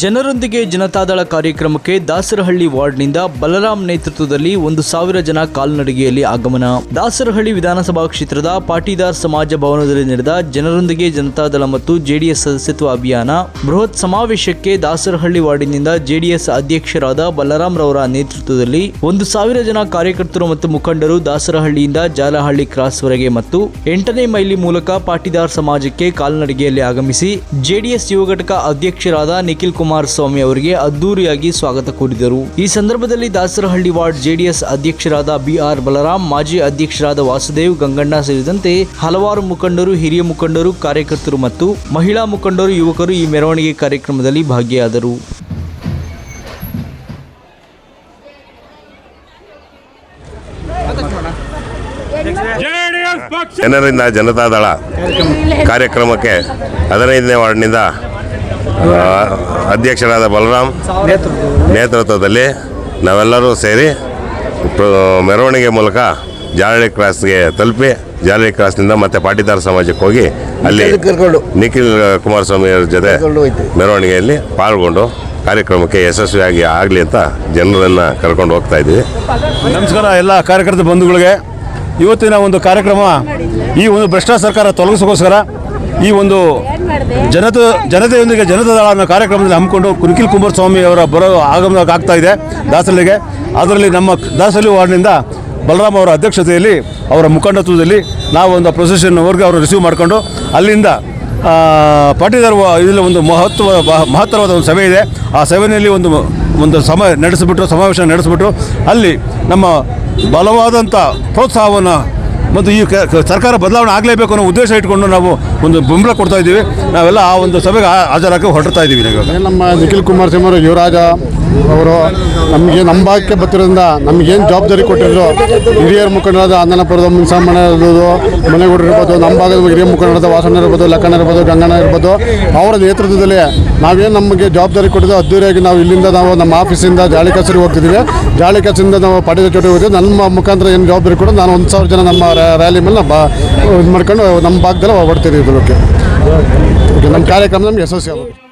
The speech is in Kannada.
ಜನರೊಂದಿಗೆ ಜನತಾದಳ ಕಾರ್ಯಕ್ರಮಕ್ಕೆ ದಾಸರಹಳ್ಳಿ ವಾರ್ಡ್ನಿಂದ ಬಲರಾಮ್ ನೇತೃತ್ವದಲ್ಲಿ ಒಂದು ಸಾವಿರ ಜನ ಕಾಲ್ನಡಿಗೆಯಲ್ಲಿ ಆಗಮನ. ದಾಸರಹಳ್ಳಿ ವಿಧಾನಸಭಾ ಕ್ಷೇತ್ರದ ಪಾಟೀದಾರ್ ಸಮಾಜ ಭವನದಲ್ಲಿ ನಡೆದ ಜನರೊಂದಿಗೆ ಜನತಾದಳ ಮತ್ತು ಜೆಡಿಎಸ್ ಸದಸ್ಯತ್ವ ಅಭಿಯಾನ. ಬೃಹತ್ ಸಮಾವೇಶಕ್ಕೆ ದಾಸರಹಳ್ಳಿ ವಾರ್ಡಿನಿಂದ ಜೆಡಿಎಸ್ ಅಧ್ಯಕ್ಷರಾದ ಬಲರಾಮ್ ರವರ ನೇತೃತ್ವದಲ್ಲಿ ಒಂದು ಸಾವಿರ ಜನ ಕಾರ್ಯಕರ್ತರು ಮತ್ತು ಮುಖಂಡರು ದಾಸರಹಳ್ಳಿಯಿಂದ ಜಾಲಹಳ್ಳಿ ಕ್ರಾಸ್ವರೆಗೆ ಮತ್ತು ಎಂಟನೇ ಮೈಲಿ ಮೂಲಕ ಪಾಟೀದಾರ್ ಸಮಾಜಕ್ಕೆ ಕಾಲ್ನಡಿಗೆಯಲ್ಲಿ ಆಗಮಿಸಿ, ಜೆಡಿಎಸ್ ಯುವ ಘಟಕ ಅಧ್ಯಕ್ಷರಾದ ನಿಖಿಲ್ ಕುಮಾರಸ್ವಾಮಿ ಅವರಿಗೆ ಅದ್ದೂರಿಯಾಗಿ ಸ್ವಾಗತ ಕೋರಿದರು. ಈ ಸಂದರ್ಭದಲ್ಲಿ ದಾಸರಹಳ್ಳಿ ವಾರ್ಡ್ ಜೆಡಿಎಸ್ ಅಧ್ಯಕ್ಷರಾದ ಬಿಆರ್ ಬಲರಾಮ್ ಮಾಜಿ ಅಧ್ಯಕ್ಷರಾದ ವಾಸುದೇವ್, ಗಂಗಣ್ಣ ಸೇರಿದಂತೆ ಹಲವಾರು ಮುಖಂಡರು, ಹಿರಿಯ ಮುಖಂಡರು, ಕಾರ್ಯಕರ್ತರು ಮತ್ತು ಮಹಿಳಾ ಮುಖಂಡರು, ಯುವಕರು ಈ ಮೆರವಣಿಗೆ ಕಾರ್ಯಕ್ರಮದಲ್ಲಿ ಭಾಗಿಯಾದರು. ಜನರಿಂದ ಜನತಾದಳ ಕಾರ್ಯಕ್ರಮಕ್ಕೆ ಹದಿನೈದನೇ ವಾರ್ಡ್ನಿಂದ ಅಧ್ಯಕ್ಷರಾದ ಬಲರಾಮ್. ನೇತೃತ್ವದಲ್ಲಿ. ನಾವೆಲ್ಲರೂ ಸೇರಿ ಮೆರವಣಿಗೆ ಮೂಲಕ ಜಾಲಳಿ ಕ್ರಾಸ್ಗೆ ತಲುಪಿ ಜಾಲಳಿ ಕ್ರಾಸ್ನಿಂದ ಮತ್ತೆ ಪಾಟೀದಾರ ಸಮಾಜಕ್ಕೆ ಹೋಗಿ ಅಲ್ಲಿ ನಿಖಿಲ್ ಕುಮಾರಸ್ವಾಮಿ ಅವರ ಜೊತೆ ಮೆರವಣಿಗೆಯಲ್ಲಿ ಪಾಲ್ಗೊಂಡು ಕಾರ್ಯಕ್ರಮಕ್ಕೆ ಯಶಸ್ವಿಯಾಗಿ ಆಗಲಿ ಅಂತ ಜನರನ್ನು ಕರ್ಕೊಂಡು ಹೋಗ್ತಾ ಇದ್ದೀವಿ. ನಮಸ್ಕಾರ ಎಲ್ಲ ಕಾರ್ಯಕರ್ತ ಬಂಧುಗಳಿಗೆ. ಇವತ್ತಿನ ಒಂದು ಕಾರ್ಯಕ್ರಮ ಈ ಒಂದು ಭ್ರಷ್ಟ ಸರ್ಕಾರ ತೊಲಗಿಸೋಕ್ಕೋಸ್ಕರ ಈ ಒಂದು ಜನತೆ, ಜನತೆಯೊಂದಿಗೆ ಜನತಾದಳ ಅನ್ನೋ ಕಾರ್ಯಕ್ರಮದಲ್ಲಿ ಹಮ್ಮಿಕೊಂಡು ಕುರುಕಿಲ್ ಕುಮಾರಸ್ವಾಮಿ ಅವರ ಬರೋ ಆಗಮನ ಆಗ್ತಾ ಇದೆ ದಾಸರಳ್ಳಿಗೆ ಅದರಲ್ಲಿ ನಮ್ಮ ದಾಸರಳ್ಳಿ ವಾರ್ಡ್ನಿಂದ ಬಲರಾಮ್ ಅವರ ಅಧ್ಯಕ್ಷತೆಯಲ್ಲಿ, ಅವರ ಮುಖಂಡತ್ವದಲ್ಲಿ ನಾವು ಒಂದು ಪ್ರೊಸೆಷನ್ವರೆಗೆ ಅವರು ರಿಸೀವ್ ಮಾಡಿಕೊಂಡು ಅಲ್ಲಿಂದ ಪಾಟೀದಾರ್ ಇದರಲ್ಲಿ ಒಂದು ಮಹತ್ವ, ಮಹತ್ತರವಾದ ಒಂದು ಸಭೆ ಇದೆ. ಆ ಸಭೆಯಲ್ಲಿ ಒಂದು ಒಂದು ಸಮ ನಡೆಸಿಬಿಟ್ಟು ಸಮಾವೇಶ ನಡೆಸಿಬಿಟ್ಟು ಅಲ್ಲಿ ನಮ್ಮ ಬಲವಾದಂಥ ಪ್ರೋತ್ಸಾಹವನ್ನು ಮತ್ತು ಈ ಸರ್ಕಾರ ಬದಲಾವಣೆ ಆಗಲೇಬೇಕು ಅನ್ನೋ ಉದ್ದೇಶ ಇಟ್ಕೊಂಡು ನಾವು ಒಂದು ಬೆಂಬಲ ಕೊಡ್ತಾ ಇದ್ದೀವಿ. ನಾವೆಲ್ಲ ಆ ಒಂದು ಸಭೆಗೆ ಹಾಜರಾಗಿ ಹೊರಡ್ತಾ ಇದ್ದೀವಿ ನಮ್ಮ ನಿಖಿಲ್ ಕುಮಾರ್ ಸಿಂಹ ಯುವರಾಜ ಅವರು ನಮಗೆ ನಮ್ಮ ಭಾಗಕ್ಕೆ ಬರ್ತಿರೋದ್ರಿಂದ ನಮಗೇನು ಜವಾಬ್ದಾರಿ ಕೊಟ್ಟಿದ್ರು, ಹಿರಿಯರ ಮುಖಂಡರಾದ ಅಂದನಪುರದ ಮುನ್ಸಾಮಣ್ಣ ಇರ್ಬೋದು ಮನೆಗೌಡರು ಇರ್ಬೋದು, ನಮ್ಮ ಭಾಗದ ಹಿರಿಯ ಮುಖಂಡರಾದ ವಾಸಣ್ಣ ಇರ್ಬೋದು, ಲಕ್ಕಣ್ಣ ಇರ್ಬೋದು, ಗಂಗಣ್ಣ ಇರ್ಬೋದು, ಅವರ ನೇತೃತ್ವದಲ್ಲಿ ನಾವೇನು ನಮಗೆ ಜವಾಬ್ದಾರಿ ಕೊಟ್ಟಿದ್ದು ಅದ್ದೂರಿಯಾಗಿ ನಾವು ಇಲ್ಲಿಂದ ನಾವು ನಮ್ಮ ಆಫೀಸಿಂದ ಜಾಳಿ ಕಚೇರಿಗೆ ಹೋಗ್ತಿದ್ದೀವಿ ಜಾಳಿ ಕಚೇರಿಯಿಂದ ನಾವು ಪಾಟೀಲ ಚೋಟಿ ಹೋಗ್ತೀವಿ ನಮ್ಮ ಮುಖಾಂತರ ಏನು ಜವಾಬ್ದಾರಿ ಕೊಡೋದು? ನಾನು ಒಂದು ಸಾವಿರ ಜನ ನಮ್ಮ ರ್ಯಾ- ರ್ಯಾಲಿ ಮೇಲೆ ಬಾ, ಇದು ಮಾಡ್ಕೊಂಡು ನಮ್ಮ ಭಾಗದಲ್ಲಿ ಹೊಡ್ತೀವಿ ಇದಕ್ಕೆ. ನಮ್ಮ ಕಾರ್ಯಕ್ರಮ ನಮ್ಗೆ ಯಶಸ್ವಿ ಆಗುತ್ತೆ.